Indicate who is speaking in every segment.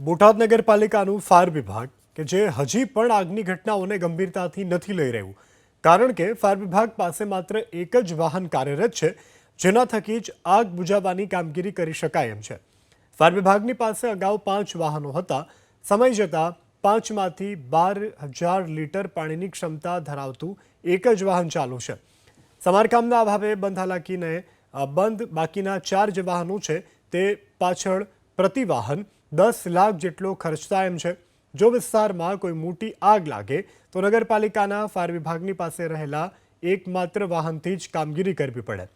Speaker 1: Botad નગરપાલિકાનું fire વિભાગ કે જે હજી પણ આગની ઘટનાઓને ગંભીરતાથી નથી લઈ રહ્યું. કારણ કે ફાયર વિભાગ પાસે માત્ર એક જ વાહન કાર્યરત છે, જેના થકી જ આગ બુજાવવાની કામગીરી કરી શકાય એમ છે. ફાયર વિભાગની પાસે અગાઉ પાંચ વાહનો હતા. સમય જતાં પાંચમાંથી બાર હજાર લીટર પાણીની ક્ષમતા ધરાવતું એક જ વાહન ચાલુ છે. સમારકામના અભાવે બંધ હાલાકીને બંધ બાકીના ચાર જે વાહનો છે. તે પાછળ પ્રતિ વાહન દસ લાખ જેટલો ખર્ચતા એમ છે. જો વિસ્તારમાં કોઈ મોટી આગ લાગે, તો નગરપાલિકાના ફાયર વિભાગની પાસે રહેલા એકમાત્ર વાહનથી જ કામગીરી કરવી પડે.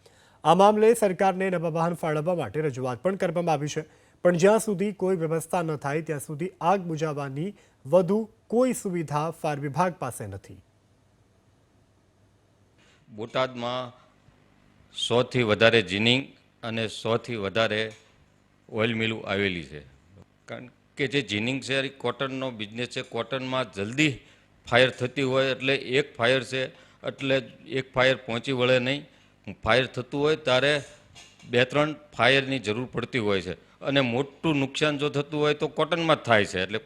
Speaker 1: આ મામલે સરકારને નવા વાહન ફાળવવા માટે રજૂઆત પણ કરવામાં આવી છે. પણ જ્યાં સુધી કોઈ વ્યવસ્થા ન થાય, ત્યાં સુધી આગ બુઝાવવાની વધુ કોઈ સુવિધા ફાયર વિભાગ પાસે નથી.
Speaker 2: બોટાદમાં સોથી વધારે જીનિંગ અને સોથી વધારે ઓઇલ મિલું આવેલી છે. કારણ કે જે જીનિંગ છે, એ કોટનનો બિઝનેસ છે. કોટનમાં જલ્દી ફાયર થતી હોય એટલે એક ફાયર છે, એટલે એક ફાયર પહોંચી વળે નહીં. ફાયર થતું હોય ત્યારે બે ત્રણ ફાયરની જરૂર પડતી હોય છે. અને મોટું નુકસાન જો થતું હોય તો કોટનમાં જ થાય છે. એટલે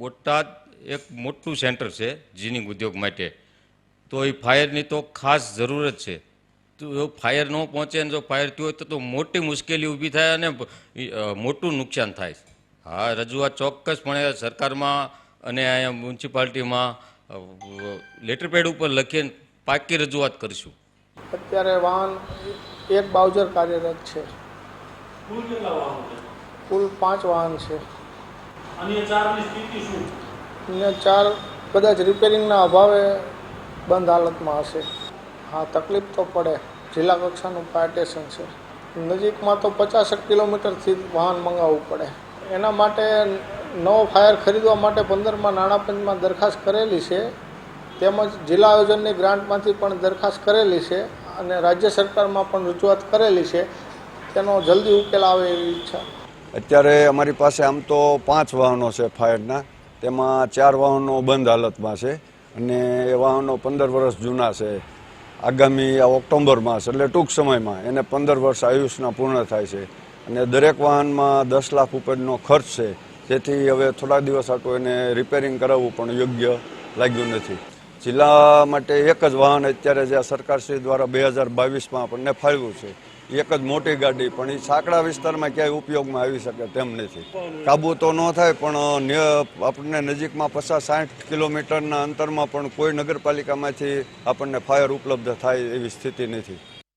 Speaker 2: બોટાદ એક મોટું સેન્ટર છે જીનિંગ ઉદ્યોગ માટે. તો એ ફાયરની તો ખાસ જરૂરત છે. તો ફાયર ન પહોંચે ને જો ફાયર થયું હોય તો મોટી મુશ્કેલી ઊભી થાય અને મોટું નુકસાન થાય હા રજૂઆત ચોક્કસપણે સરકારમાં અને અહીંયા મ્યુનિસિપાલિટીમાં લેટર પેડ ઉપર લખીને પાકી રજૂઆત કરીશું.
Speaker 3: અત્યારે વાહન એક બાઉજર કાર્યરત છે.
Speaker 4: કુલ
Speaker 3: પાંચ વાહન છે.
Speaker 4: અન્ય ચારની સ્થિતિ શું?
Speaker 3: ચાર કદાચ રિપેરિંગના અભાવે બંધ હાલતમાં હશે. હા તકલીફ તો પડે. જિલ્લા કક્ષાનું પાર્ટેશન છે. નજીકમાં તો પચાસેક કિલોમીટરથી જ વાહન મંગાવવું પડે. એના માટે નવો ફાયર ખરીદવા માટે પંદરમાં નાણાં પંચમાં દરખાસ્ત કરેલી છે. તેમજ જિલ્લા આયોજનની ગ્રાન્ટમાંથી પણ દરખાસ્ત કરેલી છે અને રાજ્ય સરકારમાં પણ રજૂઆત કરેલી છે. તેનો જલ્દી ઉકેલ આવે એવી ઈચ્છા.
Speaker 5: અત્યારે અમારી પાસે આમ તો પાંચ વાહનો છે ફાયરના. તેમાં ચાર વાહનો બંધ હાલતમાં છે અને એ વાહનો પંદર વર્ષ જૂના છે. આગામી આ ઓક્ટોબર માસ એટલે ટૂંક સમયમાં એને પંદર વર્ષ આયુષના પૂર્ણ થાય છે. અને દરેક વાહનમાં દસ લાખ ઉપરનો ખર્ચ છે. તેથી હવે થોડા દિવસ આટલું એને રિપેરિંગ કરાવવું પણ યોગ્ય લાગ્યું નથી. જિલ્લા માટે એક જ વાહન અત્યારે જે સરકારશ્રી દ્વારા બે હજાર બાવીસમાં આપણને ફાળવ્યું છે. એક જ મોટી ગાડી, પણ એ સાંકડા વિસ્તારમાં ક્યાંય ઉપયોગમાં આવી શકે તેમ નથી. કાબુ તો ન થાય, પણ આપણને નજીકમાં પચાસ સાઠ કિલોમીટરના અંતરમાં પણ કોઈ નગરપાલિકામાંથી આપણને ફાયર ઉપલબ્ધ થાય એવી સ્થિતિ નથી.